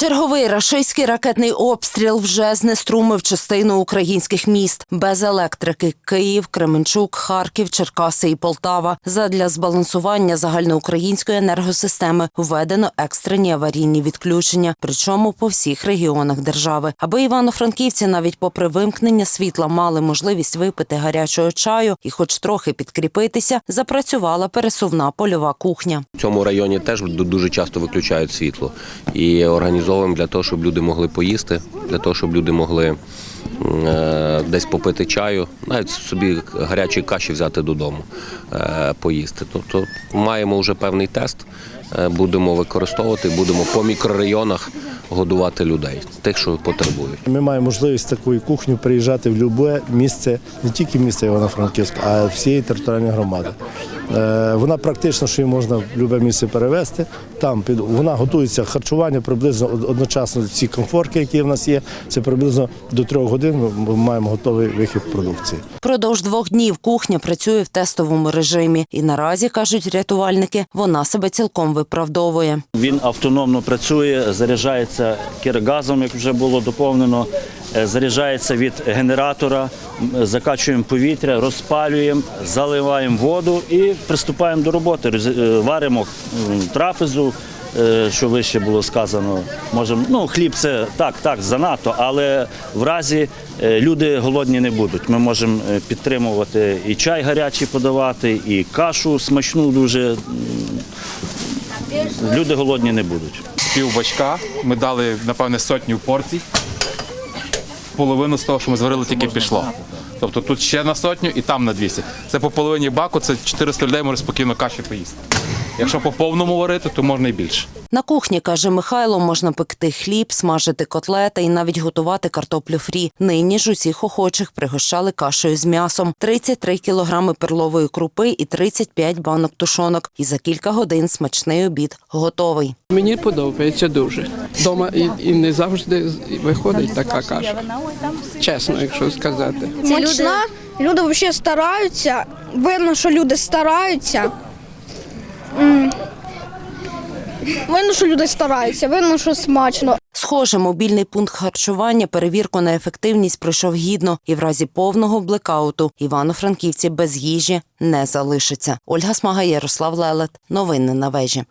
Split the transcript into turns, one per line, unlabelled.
Черговий рашистський ракетний обстріл вже знеструмив частину українських міст без електрики: Київ, Кременчук, Харків, Черкаси і Полтава. Задля збалансування загальноукраїнської енергосистеми введено екстрені аварійні відключення, причому по всіх регіонах держави. Аби івано-франківці навіть попри вимкнення світла мали можливість випити гарячого чаю і, хоч трохи підкріпитися, запрацювала пересувна польова кухня.
В цьому районі теж дуже часто виключають світло і організовуємо для того, щоб люди могли поїсти, для того, щоб люди могли е, десь попити чаю, навіть собі гарячі каші взяти додому, е, поїсти. Тобто маємо вже певний тест, е, будемо використовувати, будемо по мікрорайонах годувати людей, тих, що потребують.
Ми маємо можливість такою кухню приїжджати в будь-яке місце, не тільки місце Івано-Франківська, а всієї територіальної громади. Е, Вона практично, що її можна в будь-яке місце перевезти. Там під вона готується харчування приблизно одночасно ці комфорки, які в нас є. Це приблизно до трьох годин. Ми маємо готовий вихід продукції.
Продовж двох днів кухня працює в тестовому режимі, і наразі кажуть рятувальники, вона себе цілком виправдовує.
Він автономно працює, заряджається кіргазом, як вже було доповнено, заряджається від генератора, закачуємо повітря, розпалюємо, заливаємо воду і приступаємо до роботи. Е, Варимо трапезу, е, що вище було сказано. Можемо, ну, хліб це так, так, занадто, але в разі е, люди голодні не будуть. Ми можемо е, підтримувати і чай гарячий подавати, і кашу смачну дуже. Люди голодні не будуть.
з пів бачка. Ми дали, напевне, сотню порцій. Половину з того, що ми зварили, тільки пішло. Тобто тут ще на сотню і там на 200. Це по половині баку, це 400 людей може спокійно каші поїсти. Якщо по повному варити, то можна і більше.
На кухні, каже Михайло, можна пекти хліб, смажити котлети і навіть готувати картоплю фрі. Нині ж усіх охочих пригощали кашею з м'ясом, 33 кілограми перлової крупи і 35 банок тушонок. І за кілька годин смачний обід готовий.
Мені подобається дуже. Дома і, і не завжди виходить така каша. Чесно, якщо сказати.
Смачна. Люди взагалі стараються. Видно, що люди стараються. Видно, що люди стараються, видно, що смачно.
Схоже, мобільний пункт харчування перевірку на ефективність пройшов гідно, і в разі повного блекауту івано-франківці без їжі не залишаться. Ольга Смага, Ярослав Лелет. Новини на вежі.